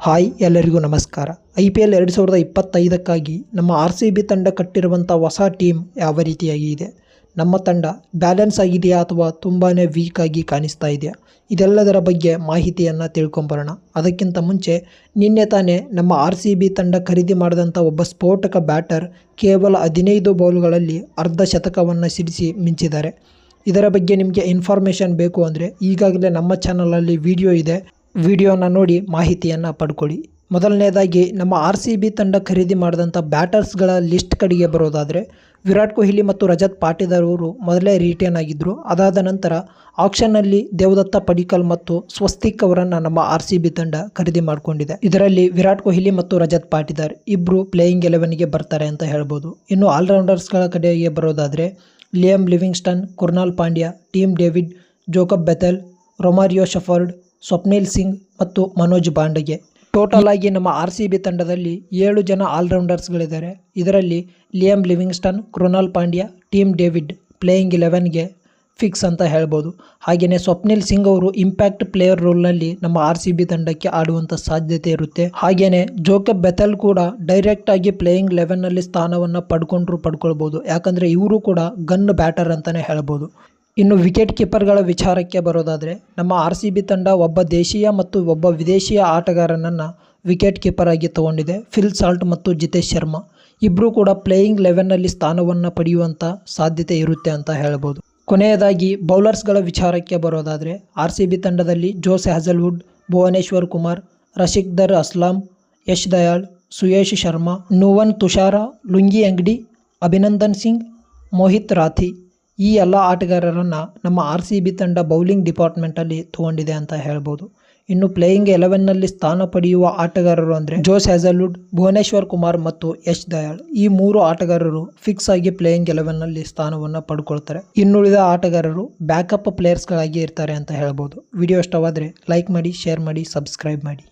Hi, ಎಲ್ಲರಿಗೂ ನಮಸ್ಕಾರ. I P L ಎರಡು ಸಾವಿರದ ಇಪ್ಪತ್ತೈದಕ್ಕಾಗಿ ನಮ್ಮ ಆರ್ ಸಿ ಬಿ ತಂಡ ಕಟ್ಟಿರುವಂಥ ಹೊಸ ಟೀಮ್ ಯಾವ ರೀತಿಯಾಗಿ ಇದೆ ನಮ್ಮ ತಂಡ ಬ್ಯಾಲೆನ್ಸ್ ಆಗಿದೆಯಾ ಅಥವಾ ತುಂಬಾ ವೀಕ್ ಆಗಿ ಕಾಣಿಸ್ತಾ ಇದೆಯಾ? ಇದೆಲ್ಲದರ ಬಗ್ಗೆ ಮಾಹಿತಿಯನ್ನು ತಿಳ್ಕೊಂಬರೋಣ. ಅದಕ್ಕಿಂತ ಮುಂಚೆ ನಿನ್ನೆ ತಾನೇ ನಮ್ಮ ಆರ್ ಸಿ ಬಿ ತಂಡ ಖರೀದಿ ಮಾಡಿದಂಥ ಒಬ್ಬ ಸ್ಫೋಟಕ ಬ್ಯಾಟರ್ ಕೇವಲ ಹದಿನೈದು ಬೌಲ್ಗಳಲ್ಲಿ ಅರ್ಧ ಶತಕವನ್ನು ಸಿಡಿಸಿ ಮಿಂಚಿದ್ದಾರೆ. ಇದರ ಬಗ್ಗೆ ನಿಮಗೆ ಇನ್ಫಾರ್ಮೇಷನ್ ಬೇಕು ಅಂದರೆ ಈಗಾಗಲೇ ನಮ್ಮ ಚಾನಲಲ್ಲಿ ವಿಡಿಯೋ ಇದೆ. ವಿಡಿಯೋನ ನೋಡಿ ಮಾಹಿತಿಯನ್ನು ಪಡ್ಕೊಳ್ಳಿ. ಮೊದಲನೇದಾಗಿ, ನಮ್ಮ ಆರ್ ಸಿ ಬಿ ತಂಡ ಖರೀದಿ ಮಾಡಿದಂಥ ಬ್ಯಾಟರ್ಸ್ಗಳ ಲಿಸ್ಟ್ ಕಡೆಗೆ ಬರೋದಾದರೆ, ವಿರಾಟ್ ಕೊಹ್ಲಿ ಮತ್ತು ರಜತ್ ಪಾಟೀದಾರ್ ಅವರು ಮೊದಲೇ ರಿಟೇನ್ ಆಗಿದ್ದರು ಅದಾದ ನಂತರ, ಆಕ್ಷನ್ನಲ್ಲಿ ದೇವದತ್ತ ಪಡಿಕಲ್ ಮತ್ತು ಸ್ವಸ್ತಿಕ್ ಅವರನ್ನು ನಮ್ಮ ಆರ್ ಸಿ ಬಿ ತಂಡ ಖರೀದಿ ಮಾಡಿಕೊಂಡಿದೆ. ಇದರಲ್ಲಿ ವಿರಾಟ್ ಕೊಹ್ಲಿ ಮತ್ತು ರಜತ್ ಪಾಟೀದಾರ್ ಇಬ್ಬರು ಪ್ಲೇಯಿಂಗ್ ಎಲೆವೆನ್ಗೆ ಬರ್ತಾರೆ ಅಂತ ಹೇಳ್ಬೋದು. ಇನ್ನು ಆಲ್ರೌಂಡರ್ಸ್ಗಳ ಕಡೆಗೆ ಬರೋದಾದರೆ Liam Livingstone Krunal Pandya Tim David Jacob Bethell Romario Shepherd Swapnil Singh ಮತ್ತು ಮನೋಜ್ ಬಾಂಡಗೆ. ಟೋಟಲ್ ಆಗಿ ನಮ್ಮ ಆರ್ ಸಿ ಬಿ ತಂಡದಲ್ಲಿ ಏಳು ಜನ ಆಲ್ರೌಂಡರ್ಸ್ಗಳಿದ್ದಾರೆ ಇದರಲ್ಲಿ Liam Livingstone Krunal Pandya Tim David playing ಇಲೆವೆನ್ಗೆ fix ಅಂತ ಹೇಳ್ಬೋದು. ಹಾಗೆಯೇ ಸ್ವಪ್ನಿಲ್ ಸಿಂಗ್ ಅವರು ಇಂಪ್ಯಾಕ್ಟ್ ಪ್ಲೇಯರ್ ರೋಲ್ನಲ್ಲಿ ನಮ್ಮ ಆರ್ ಸಿ ಬಿ ತಂಡಕ್ಕೆ ಆಡುವಂಥ ಸಾಧ್ಯತೆ ಇರುತ್ತೆ. ಹಾಗೆಯೇ ಜೋಕಬ್ ಬೆಥಲ್ ಕೂಡ ಡೈರೆಕ್ಟ್ ಆಗಿ ಪ್ಲೇಯಿಂಗ್ ಲೆವೆನ್ನಲ್ಲಿ ಸ್ಥಾನವನ್ನು ಪಡ್ಕೊಂಡ್ರು ಪಡ್ಕೊಳ್ಬೋದು. ಯಾಕಂದರೆ ಇವರು ಕೂಡ ಗನ್ ಬ್ಯಾಟರ್ ಅಂತಲೇ ಹೇಳ್ಬೋದು. ಇನ್ನು ವಿಕೆಟ್ ಕೀಪರ್ಗಳ ವಿಚಾರಕ್ಕೆ ಬರೋದಾದರೆ, ನಮ್ಮ ಆರ್ ಸಿ ಬಿ ತಂಡ ಒಬ್ಬ ದೇಶೀಯ ಮತ್ತು ಒಬ್ಬ ವಿದೇಶಿಯ ಆಟಗಾರನನ್ನು ವಿಕೆಟ್ ಕೀಪರ್ ಆಗಿ ತಗೊಂಡಿದೆ ಫಿಲ್ ಸಾಲ್ಟ್ ಮತ್ತು ಜಿತೇಶ್ ಶರ್ಮಾ. ಇಬ್ಬರೂ ಕೂಡ ಪ್ಲೇಯಿಂಗ್ ಲೆವೆನ್ನಲ್ಲಿ ಸ್ಥಾನವನ್ನು ಪಡೆಯುವಂಥ ಸಾಧ್ಯತೆ ಇರುತ್ತೆ ಅಂತ ಹೇಳ್ಬೋದು. ಕೊನೆಯದಾಗಿ ಬೌಲರ್ಸ್ಗಳ ವಿಚಾರಕ್ಕೆ ಬರೋದಾದರೆ ಆರ್ ಸಿ ಬಿ ತಂಡದಲ್ಲಿ Josh Hazlewood Bhuvneshwar Kumar, Rasikh Dar Aslam, Yash Dayal, Suyash Sharma, Nuwan Thushara, Lungi Ngidi, Abhinandan Singh, Mohit Rathee. ಈ ಎಲ್ಲ ಆಟಗಾರರನ್ನು ನಮ್ಮ ಆರ್ ಸಿ ಬಿ ತಂಡ ಬೌಲಿಂಗ್ ಡಿಪಾರ್ಟ್ಮೆಂಟಲ್ಲಿ ತೊಗೊಂಡಿದೆ ಅಂತ ಹೇಳ್ಬೋದು. ಇನ್ನು ಪ್ಲೇಯಿಂಗ್ ಎಲೆವೆನ್ನಲ್ಲಿ ಸ್ಥಾನ ಪಡೆಯುವ ಆಟಗಾರರು ಅಂದರೆ ಜೋಸ್ ಹ್ಯಾಸಲ್ವುಡ್, ಭುವನೇಶ್ವರ್ ಕುಮಾರ್ ಮತ್ತು ಯಶ್ ದಯಾಳ್. ಈ ಮೂರು ಆಟಗಾರರು ಫಿಕ್ಸ್ ಆಗಿ ಪ್ಲೇಯಿಂಗ್ ಎಲೆವೆನ್ನಲ್ಲಿ ಸ್ಥಾನವನ್ನು ಪಡ್ಕೊಳ್ತಾರೆ. ಇನ್ನುಳಿದ ಆಟಗಾರರು ಬ್ಯಾಕಪ್ ಪ್ಲೇಯರ್ಸ್ಗಳಾಗಿ ಇರ್ತಾರೆ ಅಂತ ಹೇಳ್ಬೋದು. ವಿಡಿಯೋ ಇಷ್ಟವಾದರೆ ಲೈಕ್ ಮಾಡಿ ಶೇರ್ ಮಾಡಿ ಸಬ್ಸ್ಕ್ರೈಬ್ ಮಾಡಿ.